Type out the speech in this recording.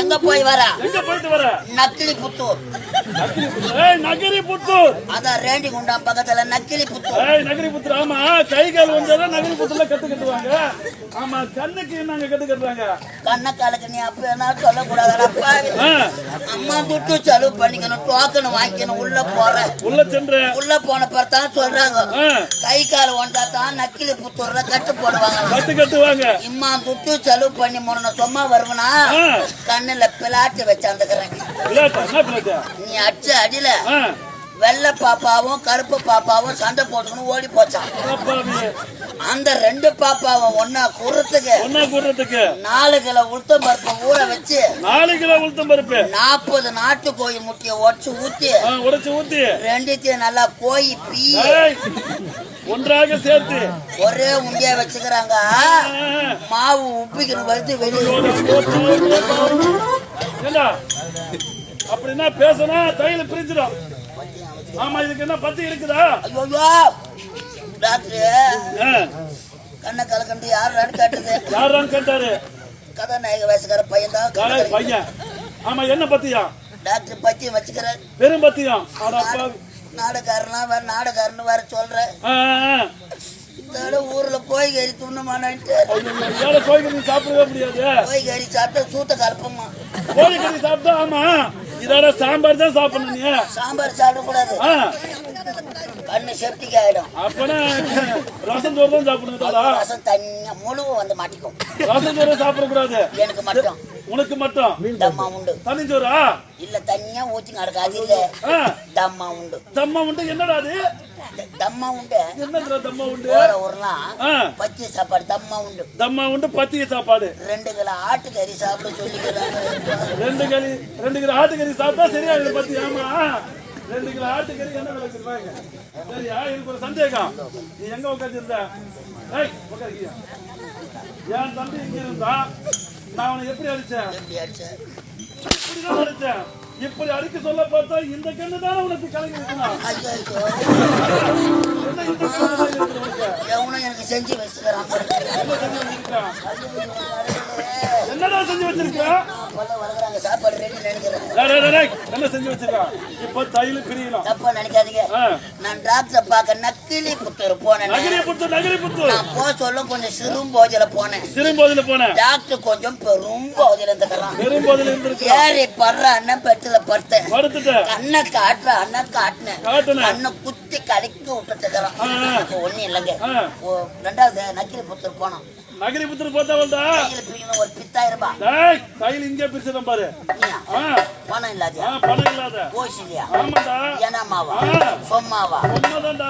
எங்க போய் வர எங்க போயிட்டு வர? நக்கிலி புத்தூர் நகரி புத்தூர் அதான் ரேண்டி குண்டாம் பக்கத்துல நக்கிலி புத்தூர் நகரி புத்தூர் ஆமா கை கால் வந்தாதான் நகரி புத்தூர்ல கத்து கட்டுவாங்க. ஆமா கண்ணுக்கு நாங்க கத்து கட்டுறாங்க? கண்ணக்காலுக்கு நீ அப்ப என்ன. ஆ, அம்மா துட்டு செலவு பண்ணிக்கணும் டோக்கன் வாங்கிக்கணும் உள்ள போறேன். உள்ள சென்று உள்ள போன பிறகு தான் சொல்றாங்க. கை கால் ஒன்றா தான் நக்கிலி புத்தூர்ல கட்டு போடுவாங்க. கத்து கட்டுவாங்க. இம்மா துட்டு செலவு பண்ணி முரண சும்மா வருவனா. கண்ணுல பிளாட்டு வச்சாந்துக்கிறேன் நீ அடிச்ச அடியில வெள்ளை பாப்பாவும் கருப்பு பாப்பாவும் சண்டை போட்டுக்கணும் ஓடி போச்சான் அந்த ரெண்டு பாப்பாவும் ஒன்னா குறத்துக்கு ஒன்னா கூடுறதுக்கு. நாலு கிலோ உளுத்தம் பருப்பு ஊற வச்சு நாலு கிலோ உளுத்தம் பருப்பு. நாற்பது நாட்டு கோழி முட்டையை உடச்சு ஊத்தி உடைச்சு ஊத்தி. ரெண்டுத்தையும் நல்லா கோழி பீ. ஒன்றாக சேர்த்து. ஒரே உண்டியா வச்சுக்கிறாங்க. மாவு உப்பிக்கணும் வருது வெளியே அப்படின்னா பேசினா தையில பிரிஞ்சிடும். ஆமா இதுக்கு என்ன பத்தி இருக்குதா? கண்ணை கலக்கண்டு யாரும் கேட்டது. யாரான்னு கேட்டாரு? கதாநாயக வயசுக்கார பையன்? தான் பையன். ஆமா என்ன பத்தியா? டாக்டர் பத்தியம் வச்சுக்கிறேன். வெறும் பத்தியா? ஆடா அப்பாவி. நாடகாரனா வேற நாடகாரன்னு வேற சொல்றேன். இதோட ஊர்ல கோய் கறி துண்ணுமானான்ட்டு ஏழை கோழிக்கறி சாப்பிடவே முடியாது. கோய் கறி சாப்பிட்டா சூத்த கலப்பமா கோழிக்கறி சாப்பிட்டா ஆமா. இதோட சாம்பார் தான் சாப்பிடணும் சாம்பார் சாப்பிடக்கூடாது. கண்ணு செப்டிக் ஆயிடும். அப்பனா ரசம் சோறு தான்? தாடா ரசம் தனியா முழுவும் வந்து மாட்டிக்கும். ரசம் சோறு சாப்பிடக்கூடாது. எனக்கு மட்டும். உனக்கு மட்டும்? தம்மா உண்டு. தனி சோறா இல்ல தனியா ஊத்தி நடக்காது இல்ல. தம்மா உண்டு. தம்மா உண்டு என்னடா அது? தம்மா உண்டு. என்னதுடா தம்மா உண்டு? போற ஊர்லாம் பச்சை சாப்பாடு தம்மா உண்டு. தம்மா உண்டு பத்திய சாப்பாடு. ரெண்டு கிலோ ஆட்டுக்கறி சாப்பிட சொல்லிக்கிறாங்க. ரெண்டு கறி ரெண்டு கிலோ ஆட்டுக்கறி சாப்பிட்டா சரியா பத்தி ஆமா. ரெண்டு கிலோ ஆட்டுக்கறி என்ன விலை வச்சிருப்பாங்க சரியா எனக்கு ஒரு சந்தேகம். நீ எங்க உட்காந்துருந்த ஏய் உட்காருக்கியா என் தம்பி இங்க இருந்தா நான் அவனை எப்படி அடிச்சேன்? இப்படிதான் அடிச்சேன். இப்படி அடிக்க சொல்ல பார்த்தா இந்த கண்ணு தானே உனக்கு கலங்கி இருக்கணும் எவனும் எனக்கு செஞ்சு வச்சுக்கிறான் என்ன செஞ்சு வச்சிருக்க? ஐயோ, என்னடா செஞ்சு வச்சிருக்க? அப்பெல்லாம் வளர்க்குறாங்க சாப்பாடு என்ன செஞ்சு இப்ப தையல் தப்பா நினைக்காதீங்க. நான் டாக்டரை பார்க்க நக்கிலி புத்தூர் போனேன். நகரி நகரி நான் போக சொல்ல கொஞ்சம் போதில போனேன். சிறும்போதில போனேன். டாக்டர் கொஞ்சம் பெரும் போதில இருந்துக்கிறான் இருந்திருக்கு ஏறி படுற அண்ணன் பெட்டில படுத்தேன். படுத்துட்டேன். கண்ணை காட்டுற அண்ணன் காட்டினேன். கண்ணை குத்தி கலக்கி விட்டுட்டுக்கிறான் இப்போ ஒண்ணும் இல்லைங்க. ரெண்டாவது நக்கிலி புத்தூர் போனோம். நகரி புத்து போத்தவள்டா கையில பிடிக்கணும் ஒரு பித்தாயிரம் ரூபாய். தையல் இங்கே பிரிச்சுதான் பாரு. பணம் இல்லாத பணம் இல்லாத. இல்லையா ஏனாமாவா. சொம்மாவா உண்மைதான்டா